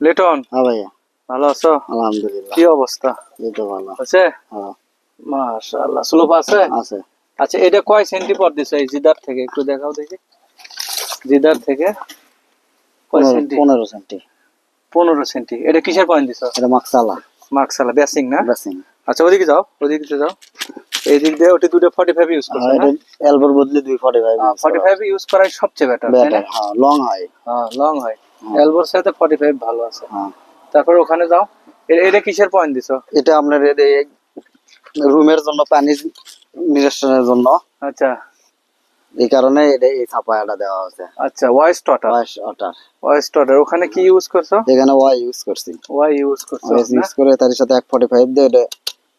লিটন হ্যাঁ ভাইয়া। ভালো আছো? আলহামদুলিল্লাহ। কি অবস্থা? এই তো ভালো। আছে? হ্যাঁ। মাশাআল্লাহ স্লোপ আছে? আছে। আচ্ছা এটা কয় সেন্টি পর দিছো? এই জিদার থেকে একটু দেখাও দেখি। জিদার থেকে কয় সেন্টি? পনেরো সেন্টি। পনেরো সেন্টি। এটা কিসের পয়েন্ট দিছো? এটা মাকসালা। মার্কসালা বেসিং না? ড্রেসিং আচ্ছা ওদিকে যাও ওদিকে যাও। এই দিক দিয়ে ওটি দুটো ফর্টি ফাইভ ইউজ করছ না? এলবোর বদলে দুই forty five forty five use করাই সবচেয়ে বেটার তাই না? হ্যাঁ লং হয়। হ্যাঁ লং হয়। এলবোর সাথে ফর্টি ফাইভ ভালো আছে। হ্যাঁ। তারপর ওখানে যাও। এটা কিসের পয়েন্ট দিছো? এটা আপনার রুমের জন্য পানি নিরসনের জন্য। আচ্ছা। এই কারণে এটা এই ছাপায়াটা দেওয়া হয়েছে। আচ্ছা ওয়াই স্টটার ওয়াশ ওয়াটার ওয়াই স্টটার ওখানে কি ইউজ করছ? এখানে ওয়াই ইউজ করছি। ওয়াই ইউজ করছ ইউজ করে তার সাথে এক ফর্টি ফাইভ দিয়ে এটা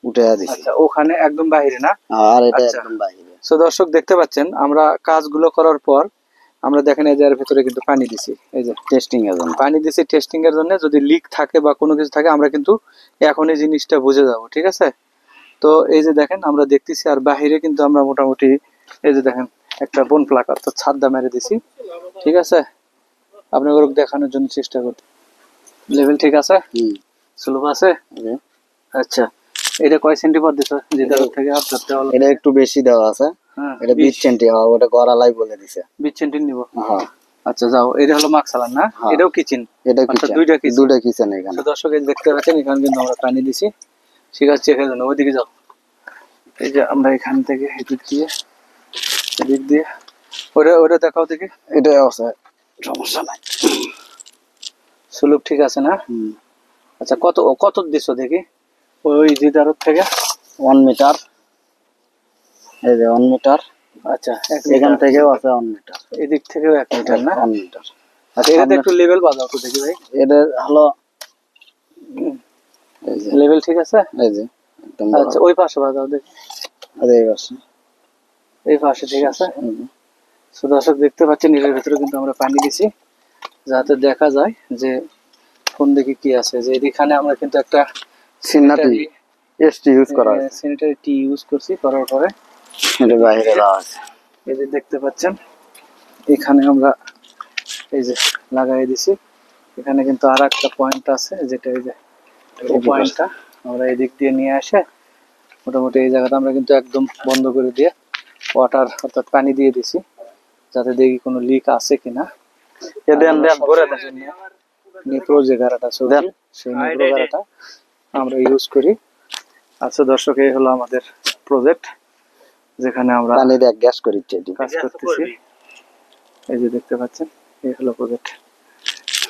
উঠে দিছি। আচ্ছা ওখানে একদম বাইরে না? আর এটা আচ্ছা। একদম বাইরে সো দর্শক দেখতে পাচ্ছেন আমরা কাজগুলো করার পর আমরা দেখেন এই যে এর ভিতরে কিন্তু পানি দিছি। এই যে টেস্টিং এর জন্য। পানি দিছি টেস্টিং এর জন্য যদি লিক থাকে বা কোনো কিছু থাকে আমরা কিন্তু এখন এই জিনিসটা বুঝে যাব ঠিক আছে? তো এই যে দেখেন আমরা দেখতেছি আর বাহিরে কিন্তু আমরা মোটামুটি এই যে দেখেন একটা বোন প্লাক অর্থাৎ ছাদটা মেরে দিছি ঠিক আছে? আপনি ওরকম দেখানোর জন্য চেষ্টা করতে। লেভেল ঠিক আছে? হুম। স্লোপ আছে? আচ্ছা। এটা কয় সেন্টি পর দিছো? যেটা থেকে হাত ধরতে হলো এটা একটু বেশি দেওয়া আছে। এটা বিশ সেন্টি ওটা গড়ালাই বলে দিছে। বিশ সেন্টি নিব। হ্যাঁ। আচ্ছা যাও এটা হলো মাকসালান না? হ্যাঁ। এটাও কিচেন। এটা আচ্ছা, কিচেন। দুইটা kitchen। দুইটা কিচেন এখানে। দর্শক দেখতে পাচ্ছেন এখানে কিন্তু আমরা পানি দিছি। ঠিক আছে এখানে জন্য ওইদিকে যাও। এই যে আমরা এখান থেকে এদিক দিয়ে এদিক দিয়ে। ওটা ওটা দেখাও দেখি। এটা আছে। সমস্যা নাই। সুলুপ ঠিক আছে না? আচ্ছা কত কত দিছো দেখি? ওই জিদারত থেকে। One metre. এই যে ওয়ান মিটার আচ্ছা এক এখান থেকেও আছে ওয়ান মিটার এদিক থেকেও এক মিটার না? ওয়ান মিটার আচ্ছা এটাতে একটু লেভেল বাজাও তো দেখি ভাই। এটা হলো লেভেল ঠিক আছে? এই যে একদম আচ্ছা ওই পাশে বাজাও দেখি। আর এই পাশে। এই পাশে ঠিক আছে। তো দর্শক দেখতে পাচ্ছেন এর ভিতরে কিন্তু আমরা পানি দিছি। যাতে দেখা যায় যে কোন দিকে কি আছে। যে এখানে আমরা কিন্তু একটা সিনাটি এসটি ইউজ করা আছে স্যানিটারি টি ইউজ করছি করার পরে। এটা বাইরে দেওয়া আছে এই যে দেখতে পাচ্ছেন এখানে আমরা এই যে লাগাই দিছি। এখানে কিন্তু আর একটা পয়েন্ট আছে যেটা এই যে এই পয়েন্টটা আমরা এই দিক দিয়ে নিয়ে আসে মোটামুটি এই জায়গাটা আমরা কিন্তু একদম বন্ধ করে দিয়ে ওয়াটার অর্থাৎ পানি দিয়ে দিছি যাতে দেখি কোনো লিক আছে কিনা। এ দেন দেন ভরে দেন। নিপ্রো যে গাড়াটা আছে দেন। সেই নিপ্রো গাড়াটা আমরা ইউজ করি। আচ্ছা দর্শক এই হলো আমাদের প্রজেক্ট যেখানে আমরা পানি দিয়ে গ্যাস করি এটি কাজ করতেছি। এই যে দেখতে পাচ্ছেন এই হলো প্রজেক্ট।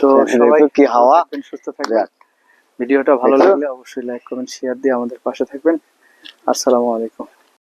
তো সবাই কি হাওয়া? সুস্থ থাকবেন। ভিডিওটা ভালো লাগলে অবশ্যই লাইক কমেন্ট শেয়ার দিয়ে আমাদের পাশে থাকবেন। আসসালামু আলাইকুম।